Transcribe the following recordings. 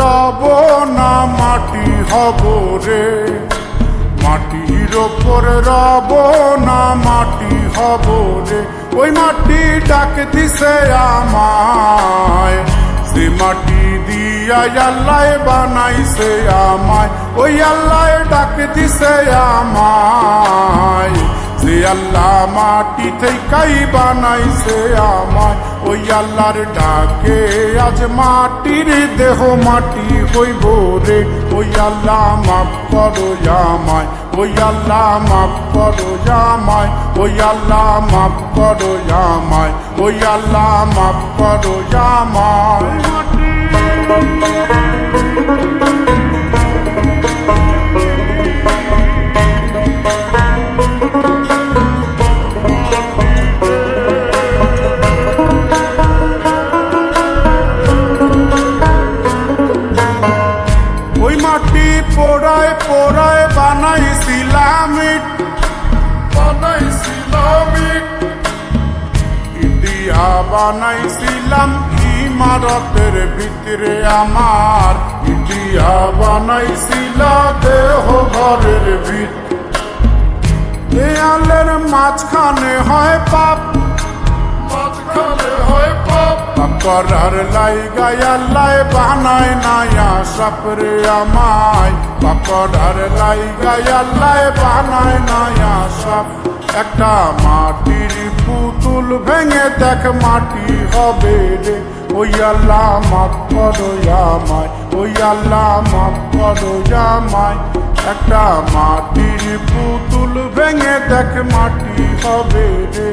রব না মাটি হব রে। মাটির ওপর রব না মাটি হব রে। ওই মাটি ডাক দিছে আমায়। সে মাটি দিয়া আল্লাহ বানাইছে আমায়, ওই আল্লাহ ডাক দিছে আমায়। সে আল্লাহ মাটি থেকাই বানাইছে আমায় ওই আল্লাহর ডাকে আজ মাটির দেহ মাটি হইব রে। ওই আল্লাহ মাফ করো জামায় ওই আল্লাহ মাফ করো জামায় ওই আল্লাহ মাফ করো জামায় ওই আল্লাহ মাফ করো আমায়। ওই মাটি পোড়ায় পোড়ায় বানাইছিলাম বানাইছিলাম ইট। ইটিয়া বানাইছিলাম ইমারতের ভিতরে আমার। ইটিয়া বানাইছিল দেহ ঘরের ভিত। দেয়ালের মাঝখানে হয় পাপ। করার লাই গায়াল্লাই বানায় নায়া সাপরে আমায়। পাকড়ার লাই গায়াল্লাই বানায় নায়া সাপ একটা মাটির পুতুল ভেঙে দেখ মাটি হবে রে। ওই আল্লাহ মাফ করো আমায়, ওই আল্লাহ মাফ করো আমায়। একটা মাটির পুতুল ভেঙে দেখ মাটি হবে রে।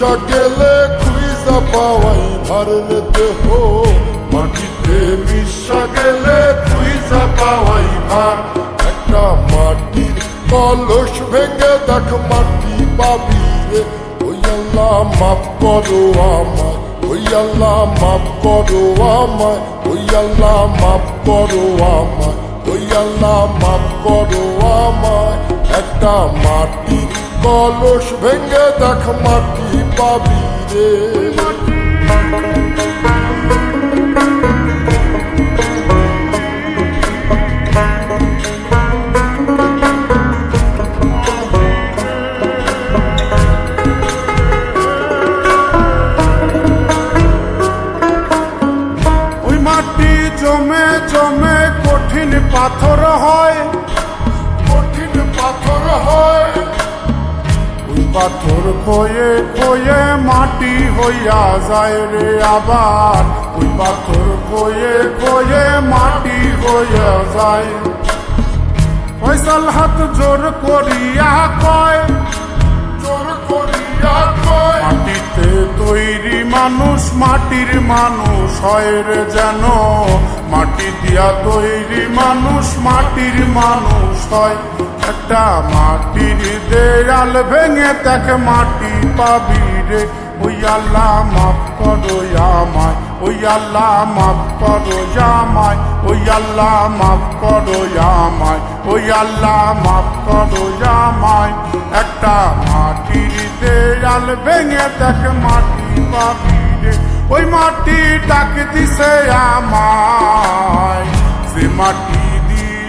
মিশা গেলে পাওয়াই ভারের দেহ মাটিতে মিশা গেলে খুঁজা পাওয়াই ভার একটা মাটির কলস ভেঙে দেখ মাটি পাবি রে। ওই আল্লাহ মাফ করো আমায়, ওই আল্লাহ মাফ করো আমায়, ওই আল্লাহ মাফ করো আমায়, ওই আল্লাহ মাফ করো আমায়। একটা মাটির কলস ভেঙে দেখ মাটি পাবি রে। জমে জমে কঠিন পাথর হয়। পাথর খয়ে খয়ে মাটি হইয়া যায় রে আবার। ওই পাথর খয়ে খয়ে মাটি হইয়া যায়। ফয়সাল হাত জোর করিয়া কয়, জোর করিয়া কয়, মাটিতে তৈরি মানুষ, মাটির মানুষ হয় রে যেন। মাটি দিয়া তৈরি মানুষ, মাটির মানুষ হয়। একটা মাটির দেয়াল ভেঙে দেখ মাটি পাবি রে। ওই আল্লাহ মাফ করো আমায়, ওই আল্লাহ মাফ করো আমায়, ওই আল্লাহ মাফ করো আমায়, ওই আল্লাহ মাফ করো আমায়। একটা মাটির দেয়াল ভেঙে দেখ মাটি পাবি রে। ওই মাটি ডাক দিছে আমায়। সে মাটি